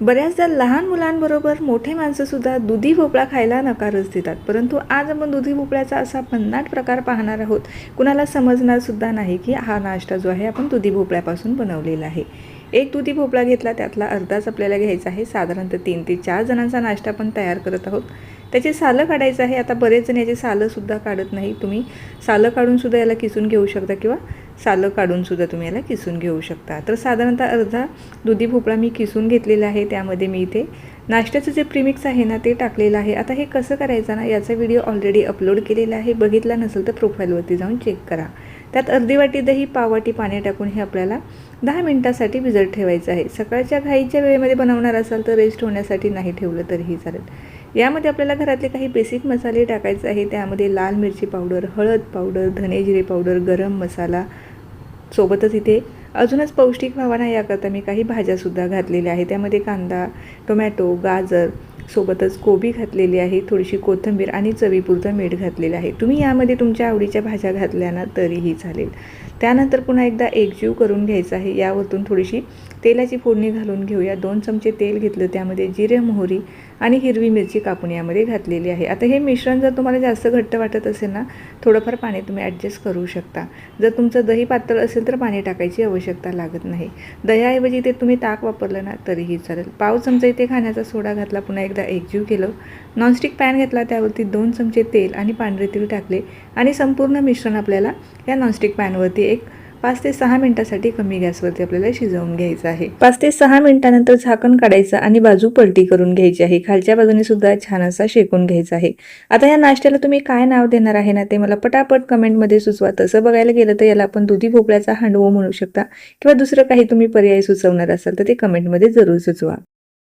बऱ्याचदा लहान मुलांबरोबर मोठे माणसंसुद्धा दुधी भोपळा खायला नकारच देतात. परंतु आज आपण दुधी भोपळ्याचा असा भन्नाट प्रकार पाहणार आहोत. कुणाला समजणारसुद्धा नाही की हा नाश्ता जो आहे आपण दुधी भोपळ्यापासून बनवलेला आहे. एक दुधी भोपळा घेतला त्यातला अर्धाच आपल्याला घ्यायचा आहे. साधारणतः तीन ते चार जणांचा नाश्ता आपण तयार करत आहोत. त्याची सालं काढायचं आहे. आता बरेच जण याची सालंसुद्धा काढत नाही. तुम्ही सालं काढूनसुद्धा याला किसून घेऊ शकता किंवा सालं काढूनसुद्धा तुम्ही याला किसून घेऊ शकता. तर साधारणतः अर्धा दुधी भोपळा मी किसून घेतलेला आहे. त्यामध्ये मी इथे नाश्त्याचं जे प्रिमिक्स आहे ना ते टाकलेलं आहे. आता हे कसं करायचं ना याचा व्हिडिओ ऑलरेडी अपलोड केलेला आहे. बघितला नसेल तर प्रोफाईलवरती जाऊन चेक करा. त्यात अर्धी वाटी दही पाववाटी पाणी टाकून हे आपल्याला दहा मिनटासाठी भिजत ठेवायचं आहे. सकाळच्या घाईच्या वेळेमध्ये बनवणार असाल तर रेस्ट होण्यासाठी नाही ठेवलं तरीही चालेल. यामध्ये आपल्याला घरातले काही बेसिक मसाले टाकायचे आहे त्यामध्ये लाल मिरची पावडर हळद पावडर धने जिरे पावडर गरम मसाला सोबतच इथे अजूनच पौष्टिक व्हावा ना याकरता मी काही भाज्यासुद्धा घातलेल्या आहे त्यामध्ये कांदा टोमॅटो गाजर सोबतच कोबी घातलेली आहे थोडीशी कोथिंबीर आणि चवीपुरतं मीठ घातलेलं आहे. तुम्ही यामध्ये तुमच्या आवडीच्या भाज्या घातल्या ना तरीही चालेल. त्यानंतर पुन्हा एकदा एकजीव करून घ्यायचा आहे. यावरतून थोडीशी तेलाची फोडणी घालून घेऊया. दोन चमचे तेल घेतलं त्यामध्ये जिरे मोहरी आणि हिरवी मिरची कापून यामध्ये घातलेली आहे. आता हे मिश्रण जर तुम्हाला जास्त घट्ट वाटत असेल ना थोडंफार पाणी तुम्ही ॲडजस्ट करू शकता. जर तुमचं दही पातळ असेल तर पाणी टाकायची आवश्यकता लागत नाही. दह्याऐवजी ते तुम्ही ताक वापरलं ना तरीही चालेल. पाव चमचा इथे खाण्याचा सोडा घातला. पुन्हा एकदा एकजीव केलं. नॉनस्टिक पॅन घेतला त्यावरती दोन चमचे तेल आणि पांढरे तेल टाकले आणि संपूर्ण मिश्रण आपल्याला या नॉनस्टिक पॅनवरती एक पाच ते सहा मिनिटासाठी कमी गॅसवरती आपल्याला शिजवून घ्यायचं आहे. पाच ते सहा मिनिटानंतर झाकण काढायचं आणि बाजू पलटी करून घ्यायची आहे. खालच्या बाजूने सुद्धा छान असा शेकून घ्यायचा आहे. आता या नाश्त्याला तुम्ही काय नाव देणार आहे ना ते मला पटापट कमेंटमध्ये सुचवा. तसं बघायला गेलं तर याला आपण दुधी भोपळ्याचा हांडवो म्हणू शकता किंवा दुसरं काही तुम्ही पर्याय सुचवणार असाल तर ते कमेंटमध्ये जरूर सुचवा.